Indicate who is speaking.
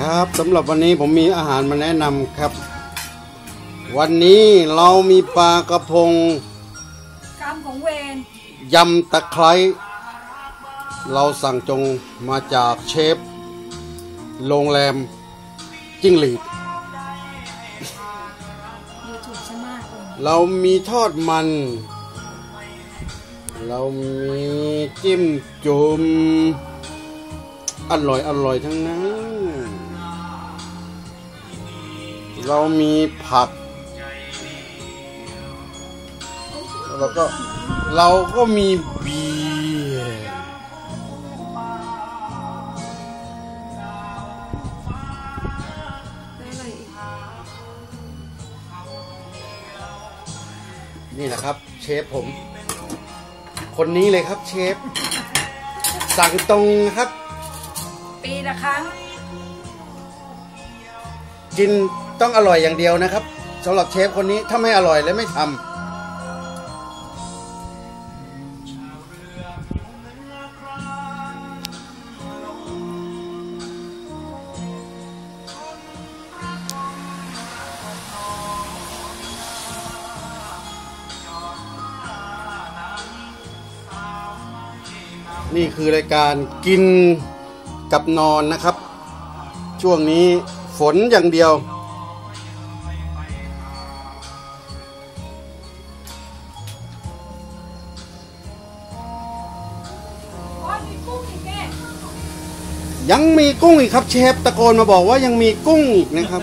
Speaker 1: ครับสำหรับวันนี้ผมมีอาหารมาแนะนำครับ วันนี้เรามีปลากระพง
Speaker 2: กรรมของเวร
Speaker 1: ยำตะไคร้เราสั่งจงมาจากเชฟ โรงแรมจิ้งหรีด
Speaker 2: ดูถูกฉันมากเลย
Speaker 1: เรามีทอดมัน เรามีจิ้มจุ่มอร่อยอร่อยทั้งนั้น เรามีผัก แล้วก็ เราก็มีเบียร์
Speaker 2: ได้อะไรอีก
Speaker 1: นี่แหละครับเชฟผม คนนี้เลยครับเชฟ สั่งตรงนะครับ
Speaker 2: ปีละครั้ง
Speaker 1: กิน ต้องอร่อยอย่างเดียวนะครับสำหรับเชฟคนนี้ถ้าไม่อร่อยแล้วไม่ทำนี่คือรายการกินกับนอนนะครับ ช่วงนี้ฝนอย่างเดียว ยังมีกุ้งอีกครับ เชฟตะโกนมาบอกว่ายังมีกุ้งอีกนะครับ